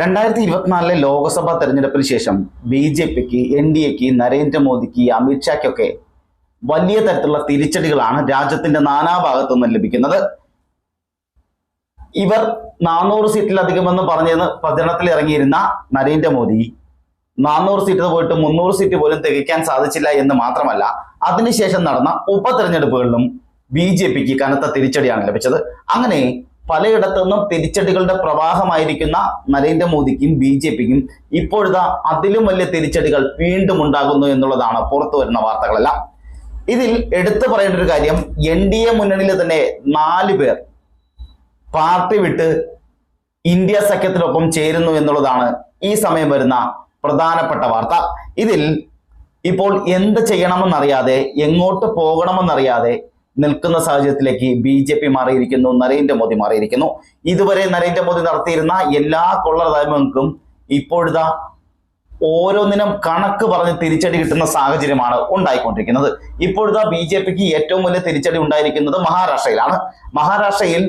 രണ്ടായിരത്തി ഇരുപത്തിനാലിലെ ലോക്സഭാ തെരഞ്ഞെടുപ്പിന് ശേഷം ബി ജെ പിക്ക് എൻ ഡി എക്ക് നരേന്ദ്രമോദിക്ക് അമിത്ഷായ്ക്കൊക്കെ വലിയ തരത്തിലുള്ള തിരിച്ചടികളാണ് രാജ്യത്തിന്റെ നാനാഭാഗത്തു നിന്ന് ലഭിക്കുന്നത്. ഇവർ നാനൂറ് സീറ്റിലധികമെന്ന് പറഞ്ഞെന്ന് പ്രചരണത്തിൽ ഇറങ്ങിയിരുന്ന നരേന്ദ്രമോദി നാനൂറ് സീറ്റ് പോയിട്ട് മുന്നൂറ് സീറ്റ് പോലും തികയ്ക്കാൻ സാധിച്ചില്ല എന്ന് മാത്രമല്ല അതിനുശേഷം നടന്ന ഉപതെരഞ്ഞെടുപ്പുകളിലും ബി ജെ പിക്ക് കനത്ത തിരിച്ചടിയാണ് ലഭിച്ചത്. അങ്ങനെ പലയിടത്തു നിന്നും തിരിച്ചടികളുടെ പ്രവാഹമായിരിക്കുന്ന നരേന്ദ്രമോദിക്കും ബി ജെ പിക്കും ഇപ്പോഴത്തെ അതിലും വലിയ തിരിച്ചടികൾ വീണ്ടും ഉണ്ടാകുന്നു എന്നുള്ളതാണ് പുറത്തു വരുന്ന വാർത്തകളെല്ലാം. ഇതിൽ എടുത്തു പറയേണ്ട ഒരു കാര്യം എൻ ഡി എ മുന്നണിയിൽ തന്നെ നാല് പേർ പാർട്ടി വിട്ട് ഇന്ത്യ സഖ്യത്തിനൊപ്പം ചേരുന്നു എന്നുള്ളതാണ് ഈ സമയം വരുന്ന പ്രധാനപ്പെട്ട വാർത്ത. ഇതിൽ ഇപ്പോൾ എന്ത് ചെയ്യണമെന്നറിയാതെ എങ്ങോട്ട് പോകണമെന്നറിയാതെ നിൽക്കുന്ന സാഹചര്യത്തിലേക്ക് ബി ജെ പി മാറിയിരിക്കുന്നു നരേന്ദ്രമോദി മാറിയിരിക്കുന്നു. ഇതുവരെ നരേന്ദ്രമോദി നടത്തിയിരുന്ന എല്ലാ കൊള്ളതായ്മകൾക്കും ഇപ്പോഴിതാ ഓരോന്നിനും കണക്ക് പറഞ്ഞ് തിരിച്ചടി കിട്ടുന്ന സാഹചര്യമാണ് ഉണ്ടായിക്കൊണ്ടിരിക്കുന്നത്. ഇപ്പോഴത്തെ ബി ജെ പിക്ക് ഏറ്റവും വലിയ തിരിച്ചടി ഉണ്ടായിരിക്കുന്നത് മഹാരാഷ്ട്രയിലാണ്. മഹാരാഷ്ട്രയിൽ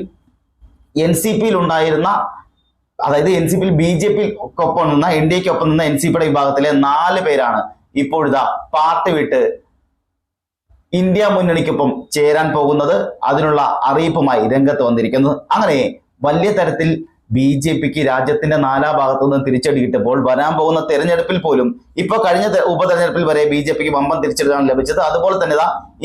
എൻ സി പിയിൽ ഉണ്ടായിരുന്ന അതായത് എൻ സി പിയിൽ ബി ജെ പിക്കൊപ്പം നിന്ന എൻ ഡി എക്കൊപ്പം നിന്ന എൻ സി പിയുടെ വിഭാഗത്തിലെ നാല് പേരാണ് ഇപ്പോഴിതാ പാർട്ടി വിട്ട് ഇന്ത്യ മുന്നണിക്കൊപ്പം ചേരാൻ പോകുന്നത് അതിനുള്ള അറിയിപ്പുമായി രംഗത്ത് വന്നിരിക്കുന്നത്. അങ്ങനെ വലിയ തരത്തിൽ ബി ജെ പിക്ക് രാജ്യത്തിന്റെ നാനാഭാഗത്തു നിന്ന് തിരിച്ചടി കിട്ടപ്പോൾ വരാൻ പോകുന്ന തെരഞ്ഞെടുപ്പിൽ പോലും ഇപ്പൊ കഴിഞ്ഞ ഉപതെരഞ്ഞെടുപ്പിൽ വരെ ബി ജെ പിക്ക് വമ്പൻ തിരിച്ചടിയാണ് ലഭിച്ചത്. അതുപോലെ തന്നെ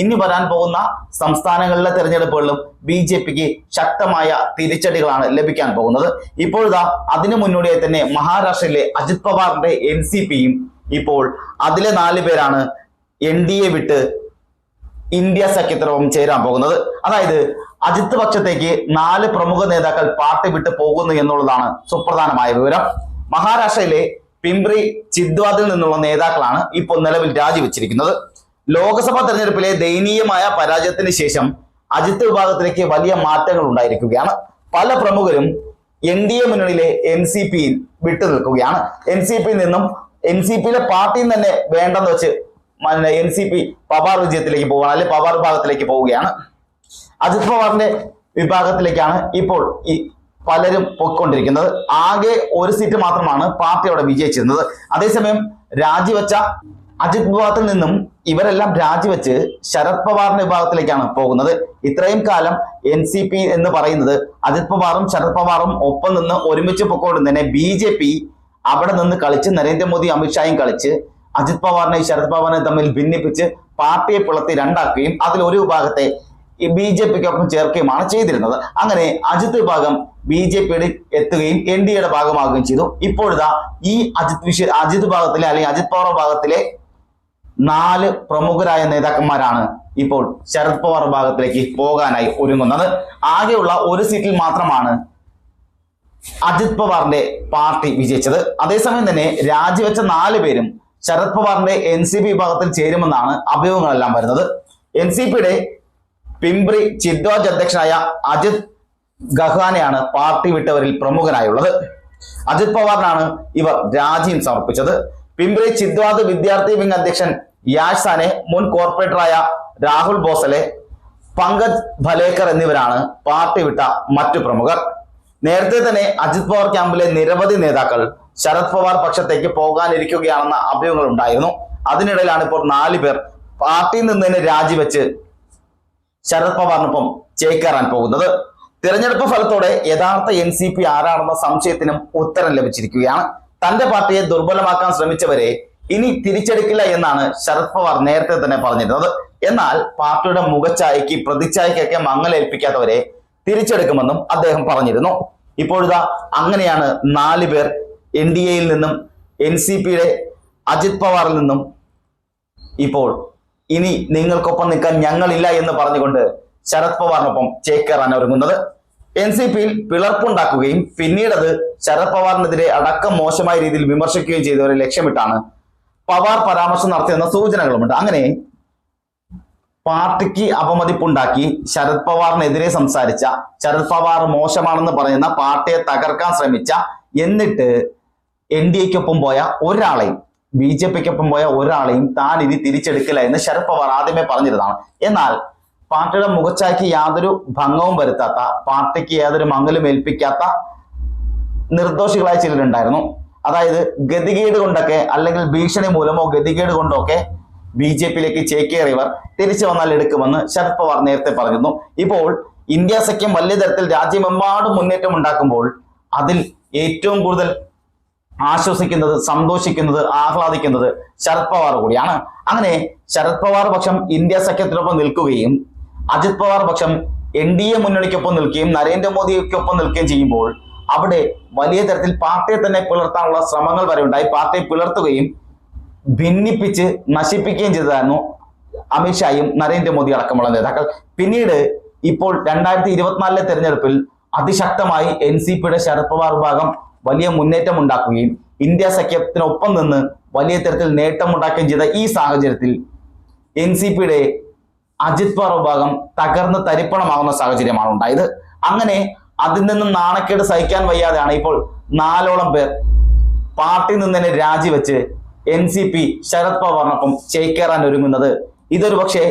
ഇനി വരാൻ പോകുന്ന സംസ്ഥാനങ്ങളിലെ തെരഞ്ഞെടുപ്പുകളിലും ബി ജെ പിക്ക് ശക്തമായ തിരിച്ചടികളാണ് ലഭിക്കാൻ പോകുന്നത്. ഇപ്പോഴിതാ അതിനു മുന്നോടിയായി തന്നെ മഹാരാഷ്ട്രയിലെ അജിത് പവാറിന്റെ എൻ സി പിയും ഇപ്പോൾ അതിലെ നാല് പേരാണ് എൻ ഡി എ വിട്ട് ഇന്ത്യ സഖ്യത്തിനൊപ്പം ചേരാൻ പോകുന്നത്. അതായത് അജിത് പക്ഷത്തേക്ക് നാല് പ്രമുഖ നേതാക്കൾ പാർട്ടി വിട്ടു പോകുന്നു എന്നുള്ളതാണ് സുപ്രധാനമായ വിവരം. മഹാരാഷ്ട്രയിലെ പിംബ്രി ചിദ്വാദിൽ നിന്നുള്ള നേതാക്കളാണ് ഇപ്പോൾ നിലവിൽ രാജിവെച്ചിരിക്കുന്നത്. ലോക്സഭാ തെരഞ്ഞെടുപ്പിലെ ദയനീയമായ പരാജയത്തിന് ശേഷം അജിത് വിഭാഗത്തിലേക്ക് വലിയ മാറ്റങ്ങൾ ഉണ്ടായിരിക്കുകയാണ്. പല പ്രമുഖരും എൻ ഡി എ മുന്നണിയിലെ എൻ സി പിയിൽ വിട്ടു നിൽക്കുകയാണ്. എൻ സി പിയിൽ നിന്നും എൻ സി പിയിലെ പാർട്ടിയിൽ തന്നെ വേണ്ടെന്ന് വെച്ച് എൻ സി പി പവാർ വിജയത്തിലേക്ക് പോവുകയാണ് അല്ലെങ്കിൽ പവാർ വിഭാഗത്തിലേക്ക് പോവുകയാണ്. അജിത് പവാറിന്റെ വിഭാഗത്തിലേക്കാണ് ഇപ്പോൾ ഈ പലരും പൊയ്ക്കൊണ്ടിരിക്കുന്നത്. ആകെ ഒരു സീറ്റ് മാത്രമാണ് പാർട്ടി അവിടെ വിജയിച്ചിരുന്നത്. അതേസമയം രാജിവെച്ച അജിത് വിഭാഗത്തിൽ നിന്നും ഇവരെല്ലാം രാജിവെച്ച് ശരത് പവാറിന്റെ വിഭാഗത്തിലേക്കാണ് പോകുന്നത്. ഇത്രയും കാലം എൻ സി പി എന്ന് പറയുന്നത് അജിത് പവാറും ശരത് പവാറും ഒപ്പം നിന്ന് ഒരുമിച്ച് പൊക്കോണ്ട് തന്നെ ബി ജെ പി അവിടെ നിന്ന് കളിച്ച് നരേന്ദ്രമോദി അമിത്ഷായും കളിച്ച് അജിത് പവാറിനെ ശരത് പവാറിനെ തമ്മിൽ ഭിന്നിപ്പിച്ച് പാർട്ടിയെ പിളർത്തി രണ്ടാക്കുകയും അതിൽ ഒരു വിഭാഗത്തെ ബി ജെ പിക്കൊപ്പം ചേർക്കുകയുമാണ് ചെയ്തിരുന്നത്. അങ്ങനെ അജിത് വിഭാഗം ബി ജെ പിയുടെ എത്തുകയും എൻ ഡി എയുടെ ഭാഗമാകുകയും ചെയ്തു. ഇപ്പോഴിതാ ഈ അജിത് വിഷയ അജിത് വിഭാഗത്തിലെ അല്ലെങ്കിൽ അജിത് പവാർ വിഭാഗത്തിലെ നാല് പ്രമുഖരായ നേതാക്കന്മാരാണ് ഇപ്പോൾ ശരത് പവാർ ഭാഗത്തിലേക്ക് പോകാനായി ഒരുങ്ങുന്നത്. ആകെയുള്ള ഒരു സീറ്റിൽ മാത്രമാണ് അജിത് പവാറിന്റെ പാർട്ടി വിജയിച്ചത്. അതേസമയം തന്നെ രാജിവെച്ച നാല് പേരും ശരത് പവാറിന്റെ എൻ സി പി വിഭാഗത്തിൽ ചേരുമെന്നാണ് അഭ്യൂഹങ്ങളെല്ലാം വരുന്നത്. എൻ സി പിയുടെ പിംബ്രി ചിദ്വാജ് അധ്യക്ഷനായ അജിത് ഗഹാനെയാണ് പാർട്ടി വിട്ടവരിൽ പ്രമുഖനായുള്ളത്. അജിത് പവാറിനാണ് ഇവർ രാജിയും സമർപ്പിച്ചത്. പിംബ്രി ചിദ്വാദ് വിദ്യാർത്ഥി വിംഗ് അധ്യക്ഷൻ യാഷ് സാനെ മുൻ കോർപ്പറേറ്ററായ രാഹുൽ ബോസലെ പങ്കജ് ഭലേക്കർ എന്നിവരാണ് പാർട്ടി വിട്ട മറ്റു പ്രമുഖർ. നേരത്തെ തന്നെ അജിത് പവാർ ക്യാമ്പിലെ നിരവധി നേതാക്കൾ ശരത് പവാർ പക്ഷത്തേക്ക് പോകാനിരിക്കുകയാണെന്ന അഭ്യൂഹങ്ങൾ ഉണ്ടായിരുന്നു. അതിനിടയിലാണ് ഇപ്പോൾ നാല് പേർ പാർട്ടിയിൽ നിന്ന് തന്നെ രാജിവെച്ച് ശരത് പവാറിനൊപ്പം ചേക്കേറാൻ പോകുന്നത്. തിരഞ്ഞെടുപ്പ് ഫലത്തോടെ യഥാർത്ഥ എൻ സി പി ആരാണെന്ന സംശയത്തിനും ഉത്തരം ലഭിച്ചിരിക്കുകയാണ്. തന്റെ പാർട്ടിയെ ദുർബലമാക്കാൻ ശ്രമിച്ചവരെ ഇനി തിരിച്ചെടുക്കില്ല എന്നാണ് ശരത് പവാർ നേരത്തെ തന്നെ പറഞ്ഞിരുന്നത്. എന്നാൽ പാർട്ടിയുടെ മുഖച്ഛായയ്ക്ക് പ്രതിച്ഛായക്കൊക്കെ മങ്ങലേൽപ്പിക്കാത്തവരെ തിരിച്ചെടുക്കുമെന്നും അദ്ദേഹം പറഞ്ഞിരുന്നു. ഇപ്പോഴിതാ അങ്ങനെയാണ് നാല് പേർ എൻ ഡി എയിൽ നിന്നും എൻ സി പിയുടെ അജിത് പവാറിൽ നിന്നും ഇപ്പോൾ ഇനി നിങ്ങൾക്കൊപ്പം നിൽക്കാൻ ഞങ്ങളില്ല എന്ന് പറഞ്ഞുകൊണ്ട് ശരത് പവാറിനൊപ്പം ചേക്കേറാൻ ഒരുങ്ങുന്നത്. എൻ സി പിയിൽ പിളർപ്പുണ്ടാക്കുകയും പിന്നീട് അത് ശരത് പവാറിനെതിരെ അടക്കം മോശമായ രീതിയിൽ വിമർശിക്കുകയും ചെയ്തവരെ ലക്ഷ്യമിട്ടാണ് പവാർ പരാമർശം നടത്തിയെന്ന സൂചനകളുമുണ്ട്. അങ്ങനെ പാർട്ടിക്ക് അപമതിപ്പുണ്ടാക്കി ശരത് പവാറിനെതിരെ സംസാരിച്ച ശരത് പവാർ മോശമാണെന്ന് പറയുന്ന പാർട്ടിയെ തകർക്കാൻ ശ്രമിച്ച എന്നിട്ട് എൻ ഡി എക്കൊപ്പം പോയ ഒരാളെയും ബി ജെ പിക്കൊപ്പം പോയ ഒരാളെയും താൻ ഇനി തിരിച്ചെടുക്കില്ല എന്ന് ശരത് പവാർ ആദ്യമേ പറഞ്ഞിരുന്നതാണ്. എന്നാൽ പാർട്ടിയുടെ മുഖച്ചായ്ക്ക് യാതൊരു ഭംഗവും വരുത്താത്ത പാർട്ടിക്ക് യാതൊരു മങ്ങലും ഏൽപ്പിക്കാത്ത നിർദോഷികളായ ചിലരുണ്ടായിരുന്നു. അതായത് ഗതികേട് കൊണ്ടൊക്കെ അല്ലെങ്കിൽ ഭീഷണി മൂലമോ ഗതികേട് കൊണ്ടോ ഒക്കെ ബി ജെ പിയിലേക്ക് ചേക്കേറിയവർ തിരിച്ചു വന്നാൽ എടുക്കുമെന്ന് ശരത് പവാർ നേരത്തെ പറഞ്ഞിരുന്നു. ഇപ്പോൾ ഇന്ത്യ സഖ്യം വലിയ തരത്തിൽ രാജ്യമെമ്പാടും മുന്നേറ്റം ഉണ്ടാക്കുമ്പോൾ അതിൽ ഏറ്റവും കൂടുതൽ ആശ്വസിക്കുന്നത് സന്തോഷിക്കുന്നത് ആഹ്ലാദിക്കുന്നത് ശരത് പവാർ കൂടിയാണ്. അങ്ങനെ ശരത് പവാർ പക്ഷം ഇന്ത്യ സഖ്യത്തിനൊപ്പം നിൽക്കുകയും അജിത് പവാർ പക്ഷം എൻ ഡി എ മുന്നണിക്കൊപ്പം നിൽക്കുകയും നരേന്ദ്രമോദിക്കൊപ്പം നിൽക്കുകയും ചെയ്യുമ്പോൾ അവിടെ വലിയ തരത്തിൽ പാർട്ടിയെ തന്നെ പിളർത്താനുള്ള ശ്രമങ്ങൾ വരെ ഉണ്ടായി. പാർട്ടിയെ പിളർത്തുകയും ഭിന്നിപ്പിച്ച് നശിപ്പിക്കുകയും ചെയ്തതായിരുന്നു അമിത്ഷായും നരേന്ദ്രമോദി അടക്കമുള്ള നേതാക്കൾ. പിന്നീട് ഇപ്പോൾ രണ്ടായിരത്തി ഇരുപത്തിനാലിലെ തെരഞ്ഞെടുപ്പിൽ അതിശക്തമായി എൻ സി പിയുടെ ശരത് പവാർ വിഭാഗം വലിയ മുന്നേറ്റം ഉണ്ടാക്കുകയും ഇന്ത്യ സഖ്യത്തിനൊപ്പം നിന്ന് വലിയ തരത്തിൽ നേട്ടമുണ്ടാക്കുകയും ചെയ്ത ഈ സാഹചര്യത്തിൽ എൻ സി പിയുടെ അജിത് പവാർ വിഭാഗം തകർന്ന് തരിപ്പണമാകുന്ന സാഹചര്യമാണ് ഉണ്ടായത്. അങ്ങനെ അതിൽ നിന്നും നാണക്കേട് സഹിക്കാൻ വയ്യാതെയാണ് ഇപ്പോൾ നാലോളം പേർ പാർട്ടിയിൽ നിന്ന് തന്നെ രാജിവെച്ച് എൻ സി പി ശരത് പവാറിനൊപ്പം ചേക്കേറാൻ ഒരുങ്ങുന്നത്. ഇതൊരു പക്ഷേ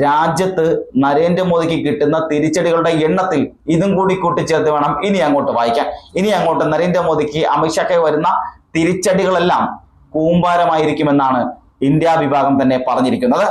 രാജ്യത്ത് നരേന്ദ്രമോദിക്ക് കിട്ടുന്ന തിരിച്ചടികളുടെ എണ്ണത്തിൽ ഇതും കൂടി കൂട്ടിച്ചേർത്ത് വേണം ഇനി അങ്ങോട്ട് വായിക്കാൻ. ഇനി അങ്ങോട്ട് നരേന്ദ്രമോദിക്ക് അമിത്ഷാക്ക് വരുന്ന തിരിച്ചടികളെല്ലാം കൂമ്പാരമായിരിക്കുമെന്നാണ് ഇന്ത്യ വിഭാഗം തന്നെ പറഞ്ഞിരിക്കുന്നത്.